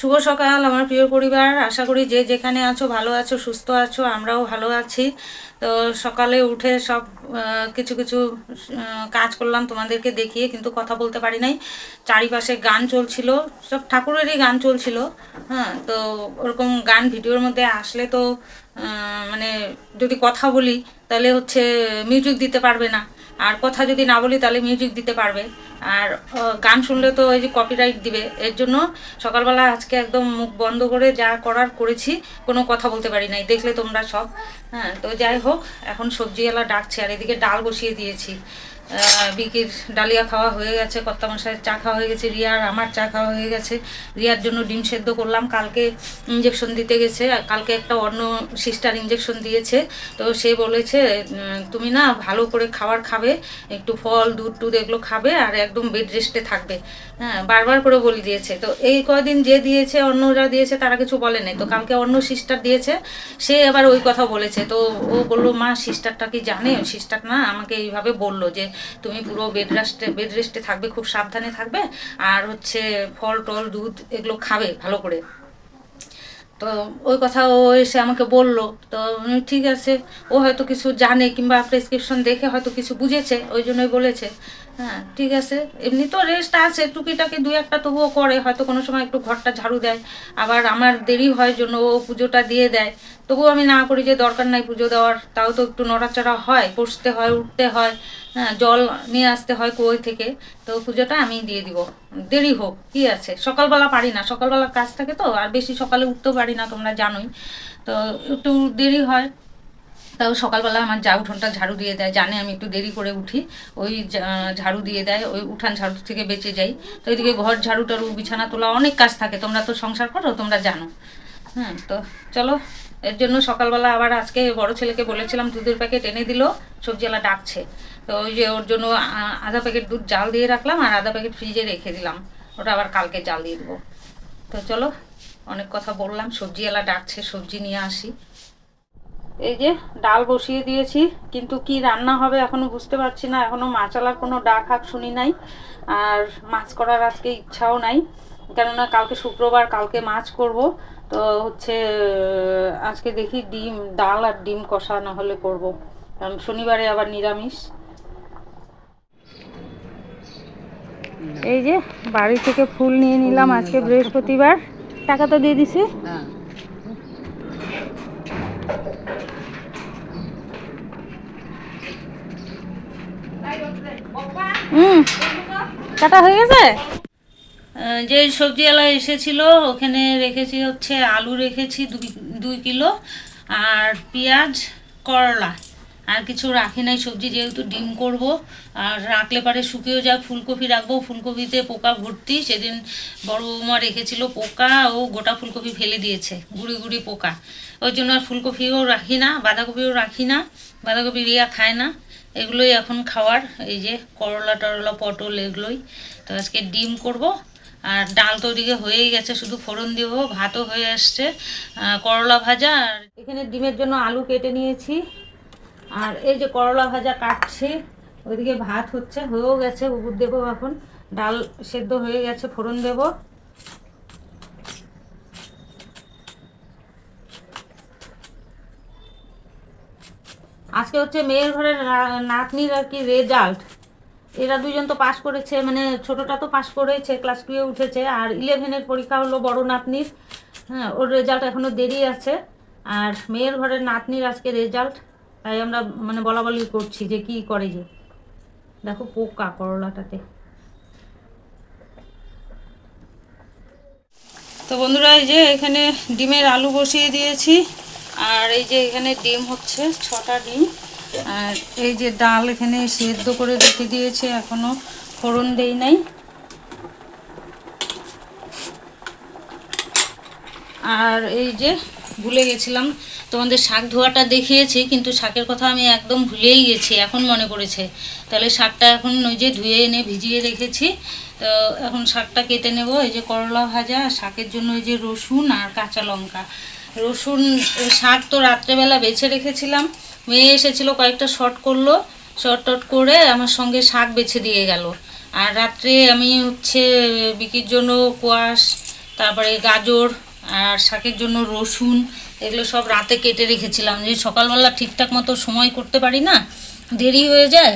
শুভ সকাল, আমার প্রিয় পরিবার। আশা করি যে যেখানে আছো, ভালো আছো, সুস্থ আছো, আমরাও ভালো আছি। তো সকালে উঠে সব কিছু কিছু কাজ করলাম তোমাদেরকে দেখিয়ে, কিন্তু কথা বলতে পারি নাই। চারিপাশে গান চলছিল, সব ঠাকুরেরই গান চলছিল হ্যাঁ তো ওরকম গান ভিডিওর মধ্যে আসলে তো মানে যদি কথা বলি, তাহলে হচ্ছে মিউজিক দিতে পারবে না। আর কথা যদি না বলি তাহলে মিউজিক দিতে পারবে। আর গান শুনলে তো ওই যে কপিরাইট দিবে, এর জন্য সকালবেলা আজকে একদম মুখ বন্ধ করে যা করার করেছি, কোনো কথা বলতে পারি নাই, দেখলে তোমরা সব। হ্যাঁ তো যাই হোক, এখন সবজিওয়ালা ডাকছে আর এদিকে ডাল বসিয়ে দিয়েছি। বিকির ডালিয়া খাওয়া হয়ে গেছে কর্তা মশাইয়ের চা খাওয়া হয়ে গেছে, রিয়ার আমার চা খাওয়া হয়ে গেছে। রিয়ার জন্য ডিম সেদ্ধ করলাম, কালকে ইঞ্জেকশন দিতে গেছে কালকে একটা অন্য সিস্টার ইঞ্জেকশন দিয়েছে। তো সে বলেছে তুমি না ভালো করে খাবার খাবে, একটু ফল, দুধ টুধ এগুলো খাবে আর একদম বেড রেস্টে থাকবে। হ্যাঁ বারবার করে বলে দিয়েছে। তো এই কয়দিন যে দিয়েছে, অন্যরা দিয়েছে, তারা কিছু বলে নাই। তো কালকে অন্য সিস্টার দিয়েছে, সে আবার ওই কথা বলেছে। তো ও বলল, মা সিস্টারটা কি জানে? সিস্টার না আমাকে এইভাবে বলল যে তুমি পুরো বেড রেস্টে বেড রেস্টে থাকবে, খুব সাবধানে থাকবে। আর হচ্ছে ফল, টল, দুধ এগুলো খাবে ভালো করে। তো ওই কথা ও এসে আমাকে বলল, তো ঠিক আছে। ও হয়তো কিছু জানে কিংবা প্রেসক্রিপশন দেখে হয়তো কিছু বুঝেছে, ওই জন্যই বলেছে। হ্যাঁ ঠিক আছে। এমনি তো রেস্ট আছে, টুকিটাকি দুই একটা তবুও করে, হয়তো কোনো সময় একটু ঘরটা ঝাড়ু দেয়। আবার আমার দেরি হয় জন্য ও পুজোটা দিয়ে দেয়। তবুও আমি না করি যে দরকার নাই পুজো দেওয়ার, তাও তো একটু নড়াচড়া হয়, বসতে হয়, উঠতে হয় হ্যাঁ জল নিয়ে আসতে হয় কুয়োর থেকে। তো পুজোটা আমি দিয়ে দিব। দেরি হোক, কি আছে? সকালবেলা পারি না, সকালবেলা কাজ থাকে তো, আর বেশি সকালে উঠতেও পারি না, তোমরা জানোই। তো একটু দেরি হয় তাও সকালবেলা আমার যা উঠোনটা ঝাড়ু দিয়ে দেয়, জানে আমি একটু দেরি করে উঠি, ওই ঝাড়ু দিয়ে দেয়, ওই উঠান ঝাড়ু থেকে বেঁচে যাই। তো এদিকে ঘর ঝাড়ু টাড়ু, বিছানা তোলা অনেক কাজ থাকে, তোমরা তো সংসার করো, তোমরা জানো। হ্যাঁ তো চলো, এর জন্য সকালবেলা আবার আজকে বড় ছেলেকে বলেছিলাম, দুধের প্যাকেট এনে দিল, সবজিওয়ালা ডাকছে। তো ওই যে ওর জন্য আধা প্যাকেট দুধ জাল দিয়ে রাখলাম, আর আধা প্যাকেট ফ্রিজে রেখে দিলাম। ওটা আবার কালকে জাল দিয়ে দেবো। তো চলো, অনেক কথা বললাম, সবজিওয়ালা ডাকছে, সবজি নিয়ে আসি। এই যে ডাল বসিয়ে দিয়েছি, কিন্তু কি রান্না হবে এখনও বুঝতে পারছি না, এখনও মাছালার কোনো ডাক হাক শুনি নাই, আর মাছ করার আজকে ইচ্ছাও নাই, কেননা কালকে শুক্রবার, কালকে মাছ করব, তো হচ্ছে, আজকে দেখি ডিম, ডাল আর ডিম কষা না হলে করব, কারণ শনিবারে আবার নিরামিষ। এই যে বাড়ি থেকে ফুল নিয়ে নিলাম আজকে বৃহস্পতিবার, টাকা তো দিয়ে দিছে। হুম, কাটা হয়ে গেছে? যে সবজিওয়ালা এসেছিল, ওখানে রেখেছি হচ্ছে আলু রেখেছি দুই দুই কিলো, আর পেঁয়াজ, করলা। আর কিছু রাখি নাই সবজি, যেহেতু ডিম করব, আর রাখলে পারে শুকিয়েও যায় ফুলকপি রাখব। ফুলকপিতে পোকা ভর্তি, সেদিন বড় বৌমা রেখেছিল পোকা, ও গোটা ফুলকপি ফেলে দিয়েছে, গুড়ি গুড়ি পোকা। ওই জন্য আর ফুলকপিও রাখি না, বাঁধাকপিও রাখি না, বাঁধাকপি রিয়া খায় না। এগুলোই এখন খাওয়ার, এই যে করলা টরলা, পটল এগুলোই। তো আজকে ডিম করব, আর ডাল তো ওদিকে হয়েই গেছে, শুধু ফোড়ন দিব, ভাতও হয়ে আসছে করলা ভাজা, আর এখানে ডিমের জন্য আলু কেটে নিয়েছি। আর এই যে করলা ভাজা কাটছি, ওইদিকে ভাত হচ্ছে, হয়েও গেছে উবুর দেবো এখন। ডাল সেদ্ধ হয়ে গেছে, ফোড়ন দেবো। আজকে হচ্ছে মেয়ের ঘরের নাতনির আর কি রেজাল্ট এরা দুজন তো পাশ করেছে মানে ছোটটা তো পাশ করেছে ক্লাস টুয়ে উঠেছে, আর ইলেভেনের পরীক্ষা হলো বড় নাতনির। হ্যাঁ ওর রেজাল্ট এখনও দেরি আছে। আর মেয়ের ঘরের নাতনির আজকে রেজাল্ট তাই আমরা মানে বলা বলি করছি যে কি করে যে। দেখো পোকা করলাটাতে। তো বন্ধুরা, এই যে এখানে ডিমের আলু বসিয়ে দিয়েছি। আর এই যে এখানে ডিম হচ্ছে, ছটা ডিম। আর এই যে ডাল এখানে সেদ্ধ করে রেখে দিয়েছে, এখনও ফোড়ন দেই নাই। আর এই যে ভুলে গেছিলাম, তোমাদের শাক ধোয়াটা দেখিয়েছি, কিন্তু শাকের কথা আমি একদম ভুলেই গেছি, এখন মনে পড়েছে। তাহলে শাকটা এখন ওই যে ধুয়ে এনে ভিজিয়ে রেখেছি, তো এখন শাকটা কেটে নেব, এই যে করলা ভাজা শাকের জন্য এই যে রসুন আর কাঁচা লঙ্কা। রসুন শাক তো রাত্রেবেলা বেছে রেখেছিলাম। মেয়ে এসেছিল, কয়েকটা শর্ট করল। শর্ট টট করে আমার সঙ্গে শাক বেছে দিয়ে গেল। আর রাত্রে আমি হচ্ছে বিকির জন্য কোয়াশ, তারপরে গাজর, আর শাকের জন্য রসুন, এগুলো সব রাতে কেটে রেখেছিলাম। যে সকালবেলা ঠিকঠাক মতো সময় করতে পারি না, দেরি হয়ে যায়,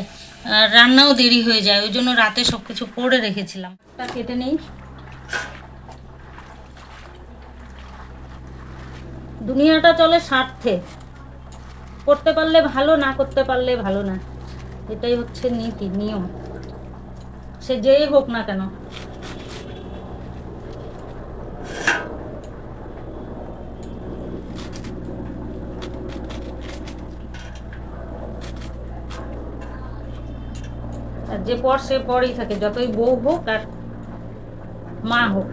আর রান্নাও দেরি হয়ে যায়, ওই জন্য রাতে সব কিছু করে রেখেছিলাম। তা কেটে নেই। দুনিয়াটা চলে স্বার্থে। করতে পারলে ভালো, না করতে পারলে ভালো না। এটাই হচ্ছে নীতি, নিয়ম। সে যেই হোক না কেন। আর যে পর সে পরই থাকে, যতই বউ হোক আর মা হোক।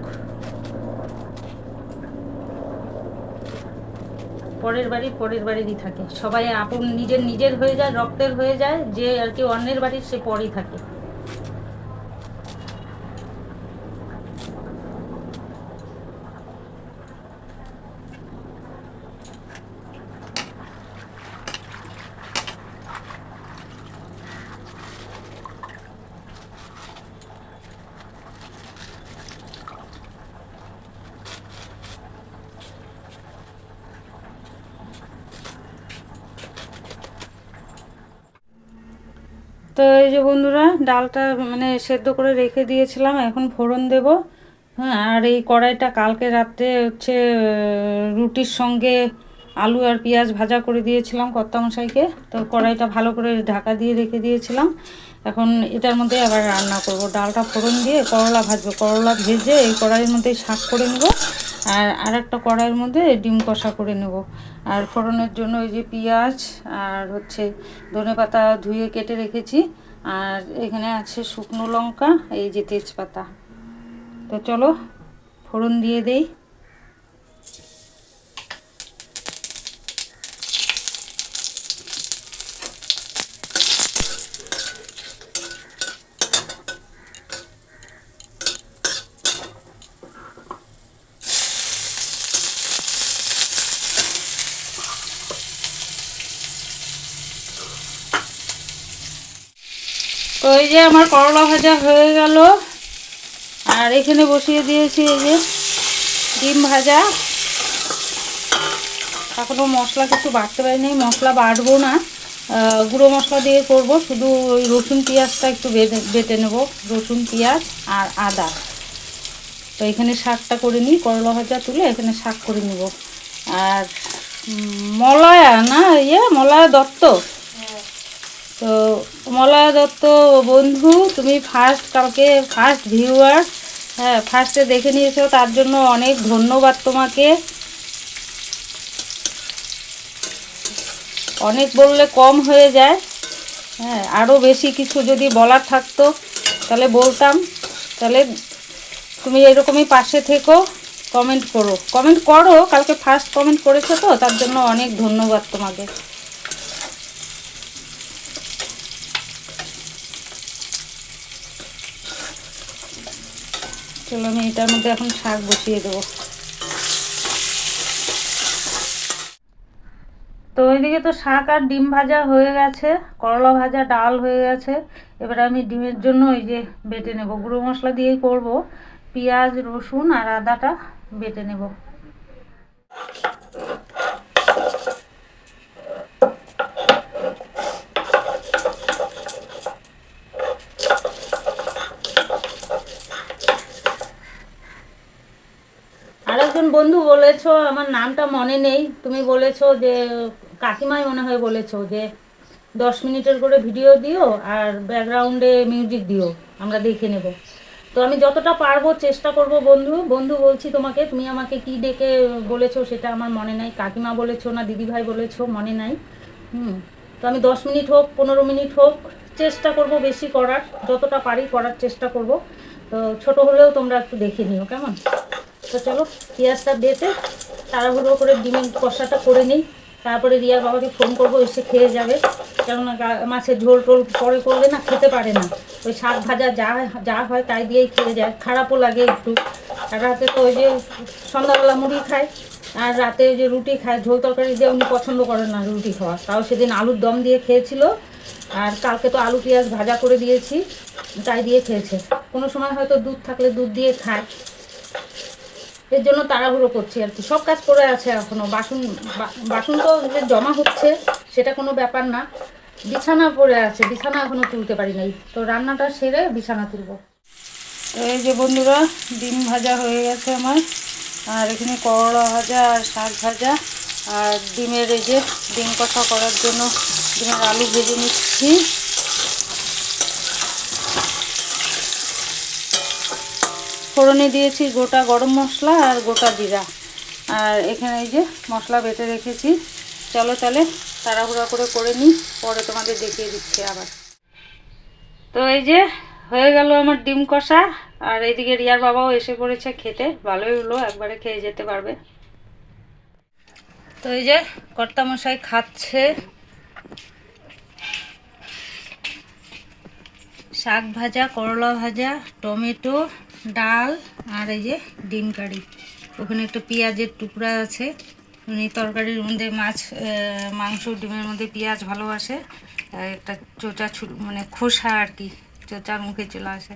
পরের বাড়ি, পরের বাড়িরই থাকে। সবাই আপন নিজের নিজের হয়ে যায়, রক্তের হয়ে যায়, যে আর কি অন্যের বাড়ির সে পরই থাকে। তো এই যে বন্ধুরা, ডালটা মানে সেদ্ধ করে রেখে দিয়েছিলাম, এখন ফোড়ন দেব। হ্যাঁ আর এই কড়াইটা কালকে রাত্রে হচ্ছে রুটির সঙ্গে আলু আর পেঁয়াজ ভাজা করে দিয়েছিলাম কর্তামশাইকে। তো কড়াইটা ভালো করে ঢাকা দিয়ে রেখে দিয়েছিলাম। এখন এটার মধ্যে আবার রান্না করব। ডালটা ফোড়ন দিয়ে করলা ভাজবো। করলা ভেজে এই কড়াইয়ের মধ্যে শাক করে নেব। আর আর একটা কড়াইয়ের মধ্যে ডিম কষা করে নেব। আর ফোড়নের জন্য ওই যে পেঁয়াজ আর হচ্ছে ধনে পাতা ধুয়ে কেটে রেখেছি। আর এখানে আছে শুকনো লঙ্কা, এই যে তেজপাতা। তো চলো ফোড়ন দিয়ে দেই। তো এই যে আমার করলা ভাজা হয়ে গেল। আর এখানে বসিয়ে দিয়েছি এই যে ডিম ভাজা। এখনও মশলা কিছু বাটতে পারিনি, মশলা বাটবো না। গুঁড়ো মশলা দিয়ে করব, শুধু ওই রসুন পেঁয়াজটা একটু বেটে নেব, রসুন, পেঁয়াজ আর আদা। তো এখানে শাকটা করে নিই, করলা ভাজা তুলে এখানে শাক করে নেব। আর মলয়া না ইয়ে মলায়া দত্ত? তো মলয়া দত্ত বন্ধু, তুমি ফার্স্ট কালকে ফার্স্ট ভিউয়ার হ্যাঁ ফার্স্টে দেখে নিয়েছো, তার জন্য অনেক ধন্যবাদ তোমাকে। অনেক বললে কম হয়ে যায়। হ্যাঁ আরও বেশি কিছু যদি বলার থাকতো, তাহলে বলতাম। তাহলে তুমি এরকমই পাশে থেকো কমেন্ট করো। কমেন্ট করো, কালকে ফার্স্ট কমেন্ট করেছ তো, তার জন্য অনেক ধন্যবাদ তোমাকে। চলো আমি এটার মধ্যে এখন শাক বসিয়ে দেবো। তো ওইদিকে তো শাক আর ডিম ভাজা হয়ে গেছে, করলা ভাজা, ডাল হয়ে গেছে। এবার আমি ডিমের জন্য ওই যে বেটে নেব। গুঁড়ো মশলা দিয়েই করব। পেঁয়াজ, রসুন আর আদাটা বেটে নেব। বন্ধু বলেছ, আমার নামটা মনে নেই। তুমি বলেছ যে, কাকিমাই মনে হয় বলেছ যে, দশ মিনিটের করে ভিডিও দিও আর ব্যাকগ্রাউন্ডে মিউজিক দিও, আমরা দেখে নেব। তো আমি যতটা পারব চেষ্টা করব বন্ধু বন্ধু বলছি তোমাকে, তুমি আমাকে কি ডেকে বলেছ সেটা আমার মনে নাই। কাকিমা বলেছ না, দিদিভাই বলেছ, মনে নাই। হুম, তো আমি দশ মিনিট হোক, পনেরো মিনিট হোক, চেষ্টা করব বেশি করার, যতটা পারি করার চেষ্টা করব। তো ছোট হলেও তোমরা একটু দেখে নিও, কেমন? তো চলো পেঁয়াজটা বেটে তাড়াহুড়ো করে ডিমের কষাটা করে নিই। তারপরে রিয়ার বাবাকে ফোন করব, এসে খেয়ে যাবে। কেননা মাছের ঝোল টোল পরে করলে না খেতে পারে না। ওই শাক ভাজা যা যা হয় তাই দিয়েই খেয়ে যায়। খারাপও লাগে একটু। আর রাতে তো ওই যে সন্ধ্যাবেলা মুড়ি খায়, আর রাতে ওই যে রুটি খায়। ঝোল তরকারি দিয়ে উনি পছন্দ করেন না রুটি খাওয়া। তাও সেদিন আলুর দম দিয়ে খেয়েছিল। আর কালকে তো আলু পেঁয়াজ ভাজা করে দিয়েছি, তাই দিয়ে খেয়েছে। কোনো সময় হয়তো দুধ থাকলে দুধ দিয়ে খায়। এর জন্য তাড়াহুড়ো করছি আর কি। সব কাজ করে আছে এখনও। বাসন বাসন তো যে জমা হচ্ছে, সেটা কোনো ব্যাপার না। বিছানা পড়ে আছে। বিছানা এখনও তুলতে পারি নাই। তো রান্নাটা সেরে বিছানা তুলবো। এই যে বন্ধুরা, ডিম ভাজা হয়ে গেছে আমার। আর এখানে করলা ভাজা আর শাক ভাজা। আর ডিমের এই যে ডিম কষা করার জন্য ডিমের আলু ভেজে নিচ্ছি। ফোড়নে দিয়েছি গোটা গরম মশলা আর গোটা জিরা। আর এখানে এই যে মশলা বেটে রেখেছি। চলো তাহলে তাড়াহুড়া করে করে নিই, পরে তোমাদের দেখিয়ে দিচ্ছি আবার। তো এই যে হয়ে গেল আমার ডিম কষা, আর এইদিকে রিয়ার বাবাও এসে পড়েছে খেতে। ভালোই হলো, একবারে খেয়ে যেতে পারবে। তো এই যে কর্তামশাই খাচ্ছে। শাক ভাজা, করলা ভাজা, টমেটো ডাল আর এই যে ডিম কারি। ওখানে একটা পেঁয়াজের টুকরা আছে। উনি তরকারির মধ্যে মাছ মাংস, ডিমের মধ্যে পেঁয়াজ ভালোবাসে একটা চোচা মানে খোসা আর কি, চোচার মুখে চলে আসে।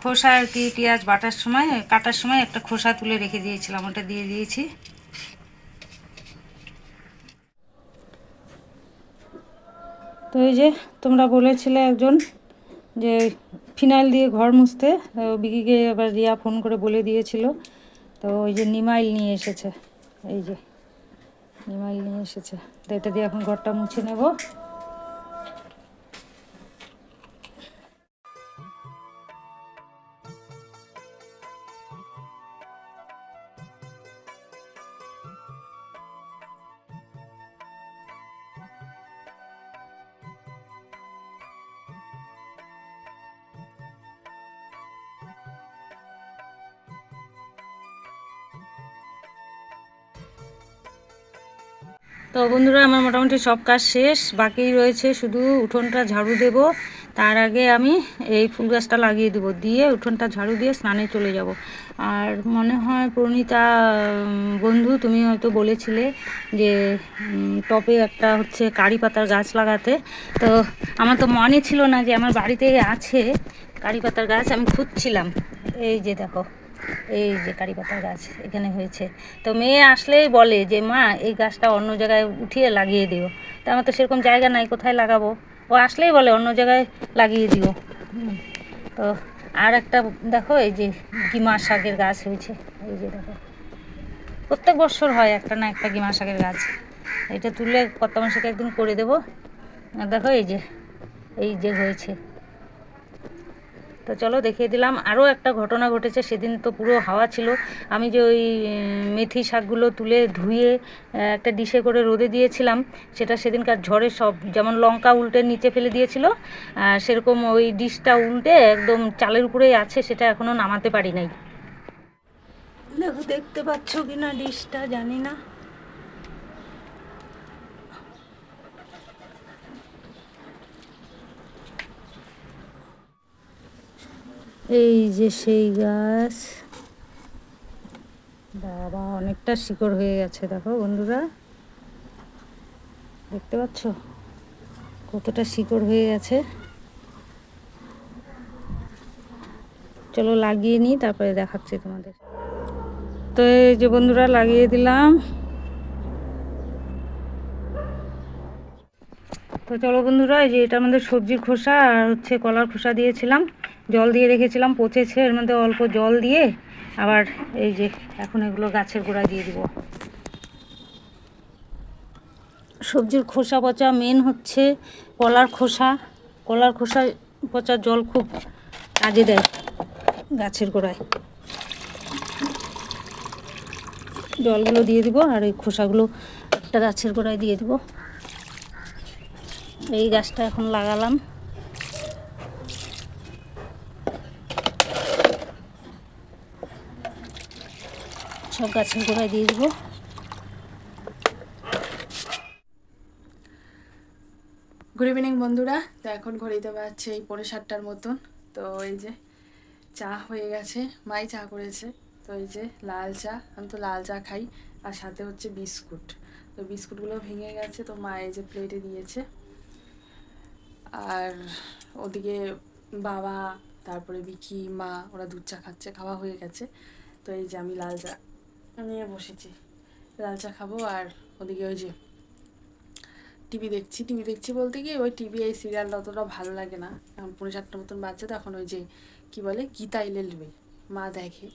খোসা আর কি, পেঁয়াজ বাটার সময়, কাটার সময় একটা খোসা তুলে রেখে দিয়েছিলাম, ওটা দিয়ে দিয়েছি। তো এই যে তোমরা বলেছিলে একজন যে ফিনাইল দিয়ে ঘর মুছতে বিকিকে আবার রিয়া ফোন করে বলে দিয়েছিল। তো ওই যে নিমাইল নিয়ে এসেছে। এই যে, নিমাইল নিয়ে এসেছে। তো এটা দিয়ে এখন ঘরটা মুছে নেব। তো বন্ধুরা, আমার মোটামুটি সব কাজ শেষ। বাকি রয়েছে শুধু উঠোনটা ঝাড়ু দেব। তার আগে আমি এই ফুল গাছটা লাগিয়ে দেবো। দিয়ে উঠোনটা ঝাড়ু দিয়ে স্নানে চলে যাব। আর মনে হয় প্রণীতা বন্ধু, তুমি হয়তো বলেছিলে যে টবে একটা হচ্ছে কারি পাতার গাছ লাগাতে। তো আমার তো মনে ছিল না যে আমার বাড়িতে আছে কারি পাতার গাছ, আমি খুঁজছিলাম। এই যে দেখো। এই যে কারি পাতার গাছ, এখানে হয়েছে। তো মেয়ে আসলেই বলে যে, মা, এই গাছটা অন্য জায়গায় উঠিয়ে লাগিয়ে দিও। তা আমার তো সেরকম জায়গা নাই, কোথায় লাগাবো? ও আসলেই বলে, অন্য জায়গায় লাগিয়ে দিও। তো আর একটা, দেখো, এই যে গিমা শাকের গাছ হয়েছে। এই যে দেখো। প্রত্যেক বছর হয় একটা না একটা গিমা শাকের গাছ। এটা তুলে কত মাসকে একদিন করে দেবো। দেখো, এই যে এই যে হয়েছে। তো চলো দেখিয়ে দিলাম। আরও একটা ঘটনা ঘটেছে, সেদিন তো পুরো হাওয়া ছিল। আমি যে ওই মেথি শাকগুলো তুলে ধুয়ে একটা ডিশে করে রোদে দিয়েছিলাম, সেটা সেদিনকার ঝড়ে সব, যেমন লঙ্কা উল্টে নিচে ফেলে দিয়েছিল সেরকম ওই ডিশটা উল্টে একদম চালের উপরেই আছে, সেটা এখনও নামাতে পারি নাই। দেখো দেখতে পাচ্ছ কি না ডিশটা, জানি না। এই যে সেই গাছ। বাবা, অনেকটা শিকড় হয়ে গেছে, দেখো বন্ধুরা। দেখতে পাচ্ছ? কতটা শিকড় হয়ে গেছে। চলো লাগিয়ে নিই, তারপরে দেখাচ্ছি তোমাদের। তো এই যে বন্ধুরা, লাগিয়ে দিলাম। তো চলো বন্ধুরা, এই যে এটা আমাদের সবজির খোসা, আর হচ্ছে কলার খোসা দিয়েছিলাম। জল দিয়ে রেখেছিলাম, পচেছে, এর মধ্যে অল্প জল দিয়ে আবার এই যে এখন এগুলো গাছের গোড়ায় দিয়ে দিব। সবজির খোসা পচা মেন হচ্ছে কলার খোসা। কলার খোসা পচা জল খুব কাজে দেয় গাছের গোড়ায়। জলগুলো দিয়ে দিব আর এই খোসাগুলো একটা গাছের গোড়ায় দিয়ে দিব। এই গাছটা এখন লাগালাম। সব গাছের গোড়ায় দিয়ে দেবো। গুড ইভিনিং বন্ধুরা। তো এখন ঘড়িতে পাচ্ছে এই পৌনে সাতটার মতন। তো এই যে চা হয়ে গেছে। মাই চা করেছে। তো এই যে লাল চা। আমি তো লাল চা খাই। আর সাথে হচ্ছে বিস্কুট। তো বিস্কুটগুলো ভেঙে গেছে, তো মা এই যে প্লেটে দিয়েছে। আর ওদিকে বাবা, তারপরে বিকি মা, ওরা দুধ চা খাচ্ছে। খাওয়া হয়ে গেছে। তো এই যে আমি লাল চা নিয়ে বসেছি। লাল চা খাব আর ওদিকে ওই যে টিভি দেখছি। টিভি দেখছি বলতে কি ওই টিভি, এই সিরিয়ালটা অতটা ভালো লাগে না। এখন পনেরো চারটার মতন বাচ্চা তো এখন ওই যে কি বলে, গীতা ইলেলবে মা দেখে।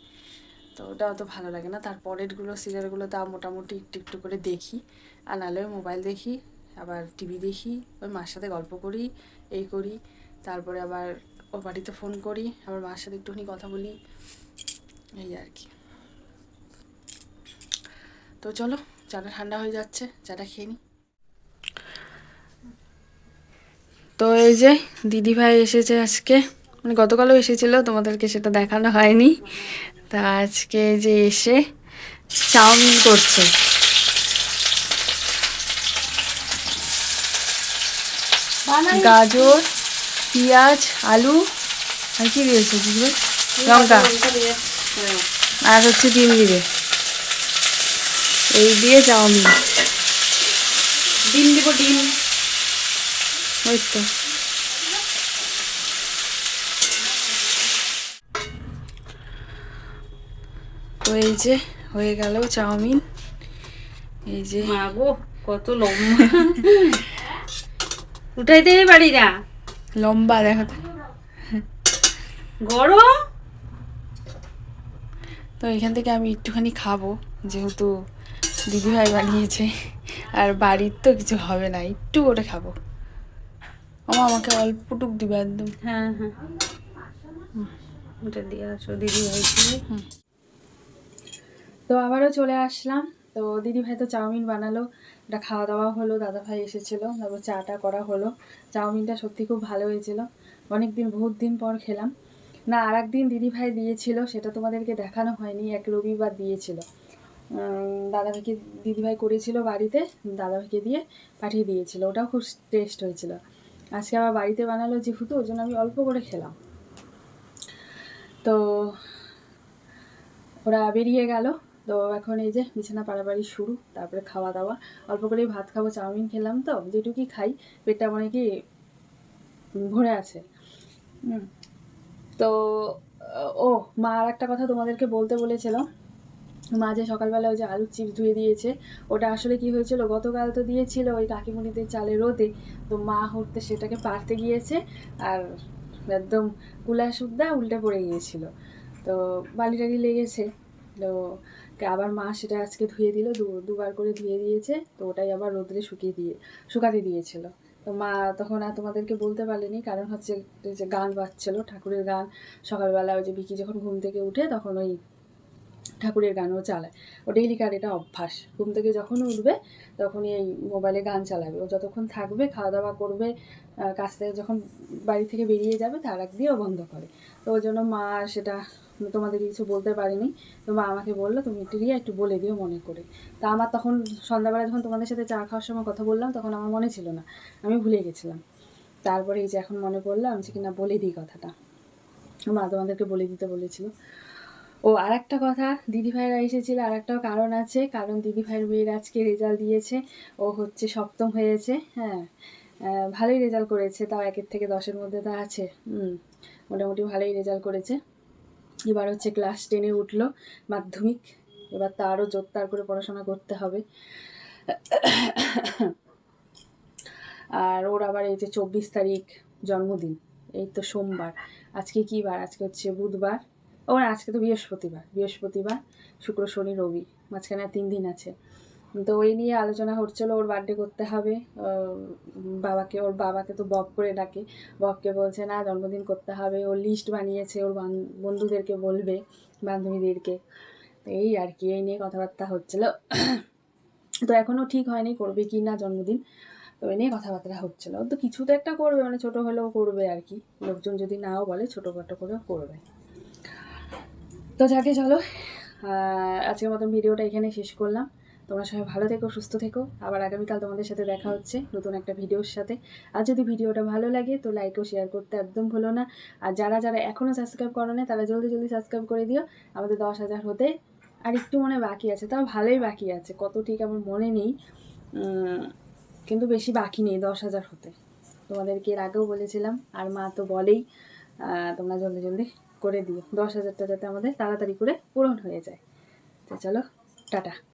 তো ওটা অত ভালো লাগে না। তার পরেরগুলো, সিরিয়ালগুলো তা মোটামুটি একটু একটু করে দেখি। আর নাহলে ওই মোবাইল দেখি, আবার টিভি দেখি, ওই মার সাথে গল্প করি, এই করি। তারপরে আবার ওর বাড়িতে ফোন করি, আবার মার সাথে একটুখানি কথা বলি, এই আর কি। তো চলো চাটা ঠান্ডা হয়ে যাচ্ছে চাটা খেয়ে নিই তো এই যে দিদি ভাই এসেছে আজকে মানে গতকালও এসেছিল তোমাদেরকে সেটা দেখানো হয়নি। তা আজকে যে এসে চাউমিন করছে। গাজর পেঁয়াজ আলু আর কি দিয়েছে দিদি লঙ্কা। আর হচ্ছে ডিম দিবে। এই দিয়ে চাউমিন। ডিম দিব ডিম। ওই তো। তো এই যে হয়ে গেল চাউমিন। এই যে মা গো কত লম্বা। উঠাই উঠাইতে পারি না লম্বা দেখো। গরম? তো এখান থেকে আমি একটুখানি খাব যেহেতু দিদিভাই বানিয়েছে। আর বাড়ির তো কিছু হবে না একটু করে খাব। ও আমাকে অল্পটুক দিবে একদম। হ্যাঁ হ্যাঁ। ওটা দিয়ে আসো দিদি ভাইকে তো আবারও চলে আসলাম। তো দিদি ভাই তো চাউমিন বানালো ওটা খাওয়া দাওয়া হলো দাদা ভাই এসেছিল তারপর চাটা করা হলো। চাউমিনটা সত্যি খুব ভালো হয়েছিল। অনেক দিন বহুত দিন পর খেলাম। না আর একদিন দিদি ভাই দিয়েছিল সেটা তোমাদেরকে দেখানো হয়নি এক রবিবার দিয়েছিল। উম, দাদা ভাইকে দিদি ভাই করেছিল বাড়িতে দাদা ভাইকে দিয়ে পাঠিয়ে দিয়েছিল। ওটাও খুব টেস্ট হয়েছিল। আজকে আবার বাড়িতে বানালো যেহেতু ওই জন্য আমি অল্প করে খেলাম। তো ওরা বেরিয়ে গেল। তো এখন এই যে বিছানা পাড়াপাড়ি শুরু তারপরে খাওয়া দাওয়া। অল্প করেই ভাত খাব চাউমিন খেলাম তো যেটুকুই খাই পেটটা মানে কি ভরে আছে। তো ও মা আর একটা কথা তোমাদেরকে বলতে বলেছিল। মা যে সকালবেলা ওই যে আলুর চিপস ধুয়ে দিয়েছে, ওটা আসলে কি হয়েছিল? গতকাল তো দিয়েছিল ওই কাকিমণিদের চালে রোদে। তো মা হতে সেটাকে পারতে গিয়েছে আর একদম কুলা সুদ্ধা উল্টে পড়ে গিয়েছিল। তো বালি টালি লেগেছে। তো আবার মা সেটা আজকে ধুয়ে দিল দুবার করে ধুয়ে দিয়েছে। তো ওটাই আবার রোদ্রে শুকিয়ে দিয়ে, শুকাতে দিয়েছিল। তো মা তখন আর তোমাদেরকে বলতে পারেনি, কারণ হচ্ছে যে গান বাজছিল, ঠাকুরের গান। সকালবেলা ওই যে বিকি যখন ঘুম থেকে উঠে তখন ওই ঠাকুরের গানও চালায়। ও ডেইলিকার এটা অভ্যাস। ঘুম থেকে যখন উঠবে, তখনই এই মোবাইলে গান চালাবে। ও যতক্ষণ থাকবে খাওয়া দাওয়া করবে কাজ থেকে যখন বাড়ি থেকে বেরিয়ে যাবে, তার আগ দিয়ে বন্ধ করে। তো ওই জন্য মা সেটা তোমাদের কিছু বলতে পারিনি। তো মা আমাকে বলল, তুমি একটু রিয়া একটু বলে দিও মনে করে। তা আমার তখন সন্ধ্যাবেলা যখন তোমাদের সাথে চা খাওয়ার সময় কথা বললাম, তখন আমার মনে ছিল না। আমি ভুলে গেছিলাম। তারপরে এই যে এখন মনে পড়ল, আমি কিনা বলে দিই কথাটা। মা তোমাদেরকে বলে দিতে বলেছিল। ও আর একটা কথা, দিদি ভাইরা এসেছিল আর একটাও কারণ আছে, কারণ দিদি ভাইয়ের মেয়ের আজকে রেজাল্ট দিয়েছে, ও হচ্ছে সপ্তম হয়েছে হ্যাঁ ভালোই রেজাল্ট করেছে, তাও একের থেকে দশের মধ্যে তা আছে, হুম, মোটামুটি ভালোই রেজাল্ট করেছে। এবার হচ্ছে ক্লাস টেনে উঠল মাধ্যমিক, এবার তা আরও জোরদার করে পড়াশোনা করতে হবে। আর ওর আবার এই যে চব্বিশ তারিখ জন্মদিন, এই তো সোমবার, আজকে কী বার? আজকে হচ্ছে বুধবার। ও না, আজকে তো বৃহস্পতিবার বৃহস্পতিবার শুক্র শনি রবি মাঝখানে তিন দিন আছে। তো ওই নিয়ে আলোচনা হচ্ছিল ওর বার্থডে করতে হবে বাবাকে ওর বাবাকে তো বব করে ডাকে। ববকে বলছে না জন্মদিন করতে হবে। ওর লিস্ট বানিয়েছে ওর বান- বন্ধুদেরকে বলবে বান্ধবীদেরকে। এই আর কি এই নিয়ে কথাবার্তা হচ্ছিল। তো এখনও ঠিক হয়নি করবে কি না জন্মদিন তো এই নিয়ে কথাবার্তা হচ্ছিল। ও তো কিছু তো একটা করবে মানে ছোট হলেও করবে আর কি। লোকজন যদি নাও বলে ছোটোখাটো করেও করবে। তো যাকে চলো আজকের মতন ভিডিওটা এখানে শেষ করলাম। তোমরা সবাই ভালো থেকো, সুস্থ থেকো। আবার আগামীকাল তোমাদের সাথে দেখা হচ্ছে নতুন একটা ভিডিওর সাথে। আর যদি ভিডিওটা ভালো লাগে, তো লাইক ও শেয়ার করতে একদম ভুলো না। আর যারা যারা এখনও সাবস্ক্রাইব করো না, তারা জলদি জলদি সাবস্ক্রাইব করে দিও। আমাদের দশ হাজার হতে আর একটু মনে বাকি আছে, তাও ভালোই বাকি আছে। কত ঠিক আমার মনে নেই। কিন্তু বেশি বাকি নেই দশ হাজার হতে। তোমাদেরকে এর আগেও বলেছিলাম, আর মা তো বলেই তোমরা জলদি জলদি করে দিও। দশ হাজারটা যাতে আমাদের তাড়াতাড়ি করে পূরণ হয়ে যায়। তো চলো টাটা।